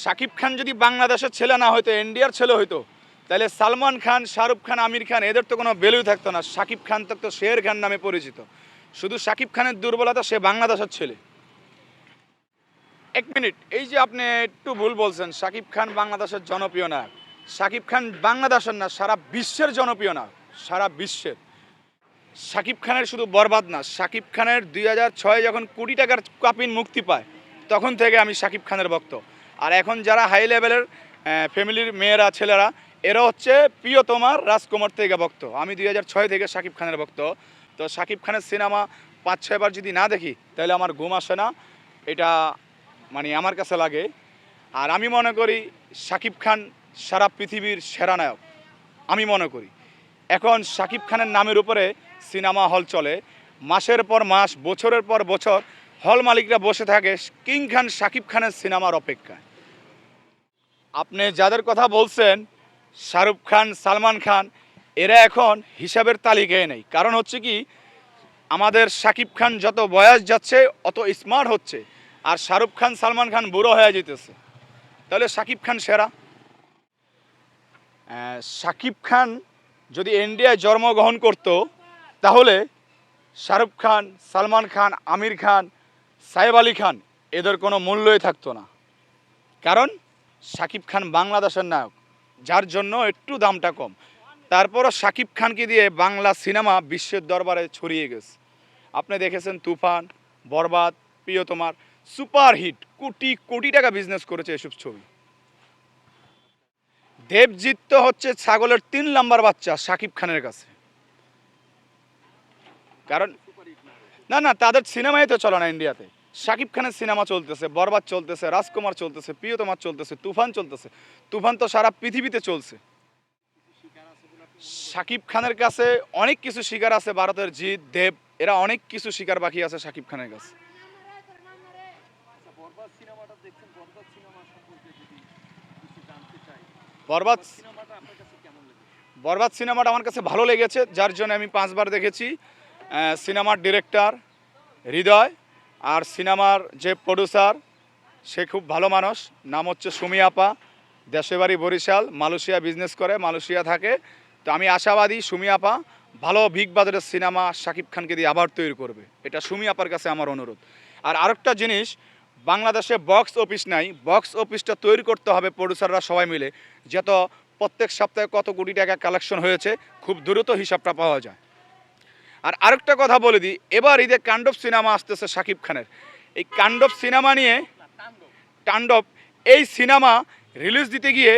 শাকিব খান যদি বাংলাদেশের ছেলে না হয়তো ইন্ডিয়ার ছেলে হইতো, তাহলে সালমান খান, শাহরুখ খান, আমির খান, এদের তো কোনো ভ্যালু থাকতো না। শাকিব খান থাকতো শের খান নামে পরিচিত। শুধু শাকিব খানের দুর্বলতা, সে বাংলাদেশের ছেলে। এক মিনিট, এই যে আপনি একটু ভুল বলছেন শাকিব খান বাংলাদেশের জনপ্রিয় না। শাকিব খান বাংলাদেশের না, সারা বিশ্বের জনপ্রিয় না, সারা বিশ্বের। শাকিব খানের শুধু বরবাদ না শাকিব খানের দুই হাজার ছয় যখন কোটি টাকার কাপিন মুক্তি পায়, তখন থেকে আমি শাকিব খানের ভক্ত। আর এখন যারা হাই লেভেলের ফ্যামিলির মেয়েরা, ছেলেরা, এরা হচ্ছে প্রিয় তোমার রাজকুমার থেকে ভক্ত। আমি দুই ছয় থেকে শাকিব খানের ভক্ত। তো শাকিব খানের সিনেমা পাঁচ ছয়বার যদি না দেখি, তাহলে আমার ঘুম আসে না। এটা মানে আমার কাছে লাগে। আর আমি মনে করি শাকিব খান সারা পৃথিবীর সেরা নায়ক। আমি মনে করি। এখন শাকিব খানের নামের উপরে সিনেমা হল চলে। মাসের পর মাস, বছরের পর বছর, হল মালিকরা বসে থাকে কিং খান শাকিব খানের সিনেমার অপেক্ষায়। আপনি যাদের কথা বলছেন, শাহরুখ খান, সালমান খান, এরা এখন হিসাবের তালিকায় নেই। কারণ হচ্ছে কি, আমাদের শাকিব খান যত বয়স যাচ্ছে, অত স্মার্ট হচ্ছে। আর শাহরুখ খান, সালমান খান বুড়ো হয়ে যেতেছে। তাহলে শাকিব খান সেরা? শাকিব খান যদি ইন্ডিয়ায় জন্মগ্রহণ করত, তাহলে শাহরুখ খান, সালমান খান, আমির খান, সাহেব আলী খান, এদের কোনো মূল্যই থাকতো না। কারণ শাকিব খান বাংলাদেশের নায়ক, যার জন্য একটু দামটা কম। তারপরও শাকিব খানকে দিয়ে বাংলা সিনেমা বিশ্বের দরবারে ছড়িয়ে গেছে। আপনি দেখেছেন তুফান, বরবাদ প্রিয় তোমার সুপার হিট, কোটি কোটি টাকা বিজনেস করেছে এসব ছবি। দেবজিৎ তো হচ্ছে ছাগলের তিন নাম্বার বাচ্চা শাকিব খানের কাছে। কারণ না না, তাদের সিনেমাই তো চলে না ইন্ডিয়াতে। শাকিব খানের সিনেমা চলতেছে, বরবাদ চলতেছে, রাজকুমার চলতেছে প্রিয়তমার চলতেছে, তুফান চলতেছে। তুফান তো সারা পৃথিবীতে চলছে। শাকিব খানের কাছে অনেক কিছু শিকার আছে ভারতের জিৎ, দেব, এরা অনেক কিছু শিকার বাকি আছে শাকিব খানের কাছে। বরবাদ বরবাদ সিনেমাটা আমার কাছে ভালো লেগেছে, যার জন্য আমি পাঁচবার দেখেছি। সিনেমার ডিরেক্টর হৃদয় আর সিনেমার যে প্রডিউসার, সে খুব ভালো মানুষ। নাম হচ্ছে সুমি আপা। দেশে বাড়ি বরিশাল, মালয়েশিয়া বিজনেস করে, মালয়েশিয়া থাকে। তো আমি আশাবাদী সুমি আপা ভালো বিগ বাজারের সিনেমা শাকিব খানকে দিয়ে আবার তৈরি করবে। এটা সুমি আপার কাছে আমার অনুরোধ। আর আরেকটা জিনিস, বাংলাদেশে বক্স অফিস নাই। বক্স অফিসটা তৈরি করতে হবে প্রডিউসাররা সবাই মিলে। যত প্রত্যেক সপ্তাহে কত কোটি টাকা কালেকশন হয়েছে, খুব দ্রুত হিসাবটা পাওয়া যায়। আর আরেকটা কথা বলে দিই, এবার ঈদে কাণ্ডব সিনেমা আসতেছে শাকিব খানের। এই কাণ্ডব সিনেমা নিয়ে তাণ্ডব এই সিনেমা রিলিজ দিতে গিয়ে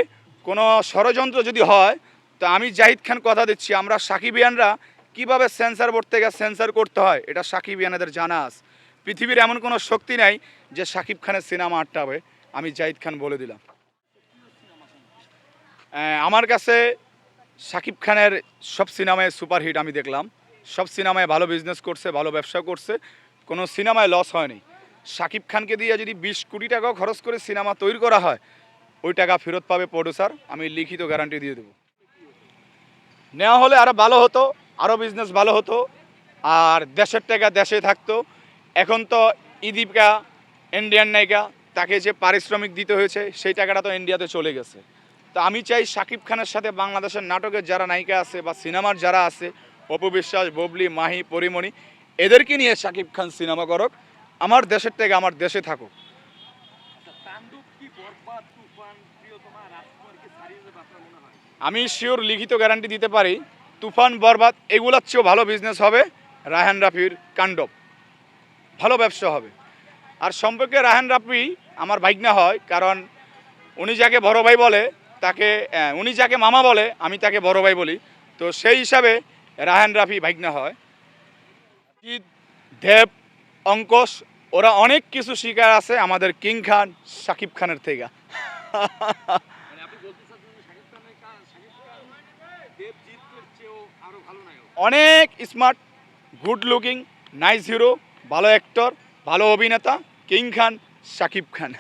কোনো ষড়যন্ত্র যদি হয়, তো আমি জাহিদ খান কথা দিচ্ছি, আমরা সাকিবিয়ানরা কীভাবে সেন্সার বোর্ড থেকে সেন্সার করতে হয়, এটা সাকিবিয়ানদের জানা আছে। পৃথিবীর এমন কোনো শক্তি নাই যে শাকিব খানের সিনেমা আটটাবে আমি জাহিদ খান বলে দিলাম। আমার কাছে শাকিব খানের সব সিনেমায় সুপারহিট আমি দেখলাম। সব সিনেমায় ভালো বিজনেস করছে, ভালো ব্যবসা করছে, কোনো সিনেমায় লস হয়নি। শাকিব খানকে দিয়ে যদি বিশ কোটি টাকাও খরচ করে সিনেমা তৈরি করা হয়, ওই টাকা ফেরত পাবে প্রডিউসার আমি লিখিত গ্যারান্টি দিয়ে দেবো। নেওয়া হলে আরও ভালো হতো আরও বিজনেস ভালো হতো, আর দেশের টাকা দেশে থাকতো। এখন তো ইদীপিকা ইন্ডিয়ান নায়িকা, তাকে যে পারিশ্রমিক দিতে হয়েছে, সেই টাকাটা তো ইন্ডিয়াতে চলে গেছে। তো আমি চাই শাকিব খানের সাথে বাংলাদেশের নাটকের যারা নায়িকা আছে বা সিনেমার যারা আছে অপু বিশ্বাস, ববলি, মাহি, পরিমণি, এদেরকে নিয়ে শাকিব খান সিনেমা করক। আমার দেশের থেকে আমার দেশে থাকুক। আমি শিওর লিখিত গ্যারান্টি দিতে পারি, তুফান, বরবাদ, এগুলোর চেয়েও ভালো বিজনেস হবে রায়হান রাফির কাণ্ডব। ভালো ব্যবসা হবে। আর সম্পর্কে রায়হান রাফি আমার ভাইগনা হয়, কারণ উনি যাকে বড় ভাই বলে, তাকে উনি যাকে মামা বলে, আমি তাকে বড় ভাই বলি। তো সেই হিসাবে রায়হান রাফি ভাইগনা হয়। দেব অঙ্কশ ওরা অনেক কিছু শিকার আছে আমাদের কিং খান শাকিব খানের থেকে। মানে অনেক smart good looking nice hero ভালো অ্যাক্টর ভালো অভিনেতা কিং খান শাকিব খান।